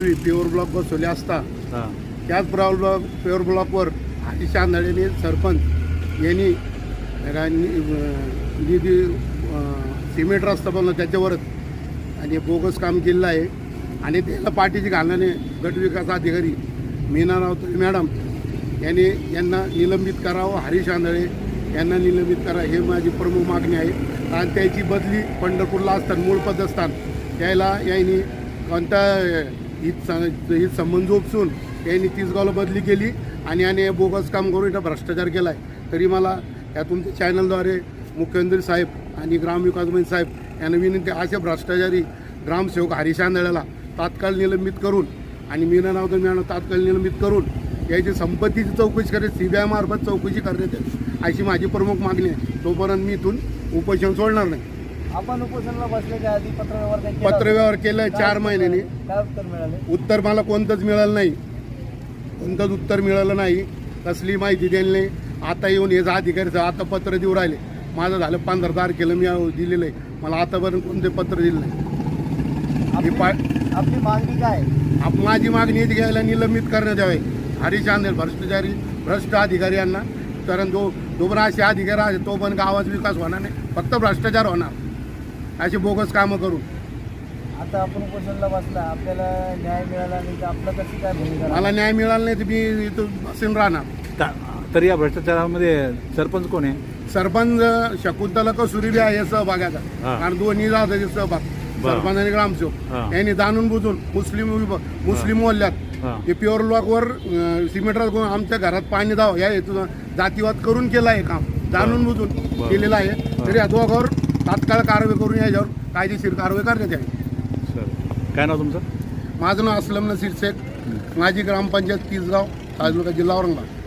Pure block बसवले असता त्याच प्युअर ब्लॉक प्युअर ब्लॉकवर आतिश आंधळेने सरपंच यांनी निधी अं, सिमेंट रस्ता बनवला त्याच्यावरच आणि बोगस काम केलेलं आहे. आणि त्याला पाठीची घालण्याने गट विकास अधिकारी मीना रावते मॅडम यांनी यांना निलंबित करावं हरीश आंधळे यांना निलंबित करा हे माझी प्रमुख मागणी आहे. आणि त्याची बदली पंढरपूरला असतात मूळ पदस्थान त्याला यांनी कोणता हित हित संबंध जोपसून यांनी तिसगावला बदली केली आणि याने बोगस काम करून इथं भ्रष्टाचार केला आहे तरी मला या तुमच्या चॅनलद्वारे मुख्यमंत्री साहेब आणि ग्रामविकास मंत्री साहेब यांना विनंती अशा भ्रष्टाचारी ग्रामसेवक हरीश आंधळ्याला तात्काळ निलंबित करून आणि मीना नावकर मॅडम तात्काळ निलंबित करून याची संपत्तीची चौकशी करत सी बी आय मार्फत चौकशी करण्यात येईल अशी माझी प्रमुख मागणी आहे. तोपर्यंत मी इथून उपोषण सोडणार नाही. आपण उपोषणाला बसल्याच्या आधी पत्रव्यवहार केला? पत्रव्यवहार काय चार महिन्यांनी? काय उत्तर मिळाले? उत्तर मला कोणतंच मिळालं नाही. कोणतंच उत्तर मिळालं नाही. कसली माहिती दिली नाही. आता येऊन हे अधिकारी आता पत्र देऊ राहिले. माझं झालं पंधरा तारखेला मी दिलेलं आहे. मला आतापर्यंत कोणते पत्र दिलं नाही. आपली पा आपली मागणी काय आप माझी मागणी आहे घ्यायला निलंबित करण्यात यावे. हरीश आंधळे भ्रष्टाचारी भ्रष्ट अधिकारी यांना. कारण जो दोबरा असे अधिकारी आहे तो पण गावाचा विकास होणार नाही. फक्त भ्रष्टाचार होणार. अशी बोगस कामं करून आता आपण उपोषणाला बसला आपल्याला न्याय मिळाला नाही तर आपलं कशी काय भूमिका? मला न्याय मिळाला नाही तर मी इथं बसून राहणार. ता- तर या भ्रष्टाचारामध्ये सरपंच कोण आहे? सरपंच शकुंतला कसुरी बी आहे सहभागाचा. हा. कारण दोन्ही जातात सहभाग. बरं. सरपंच आणि ग्रामसेवक. यांनी जाणून बुजून मुस्लिम मुस्लिम मोहल्ल्यात हां. ते प्युअर लॉकवर सिमेंट आमच्या घरात पाणी द्यावं या हेतून जातीवाद करून केलं आहे काम. जाणून बुजून. केलेलं आहे. तरी या दोघांवर तात्काळ कारवाई करून याच्यावर कायदेशीर कारवाई करण्यात यावी. सर काय नाव तुमचं? माझं नाव असलम नसीर शेख. माझी ग्रामपंचायत तिसगाव तालुका जिल्हा औरंगाबाद.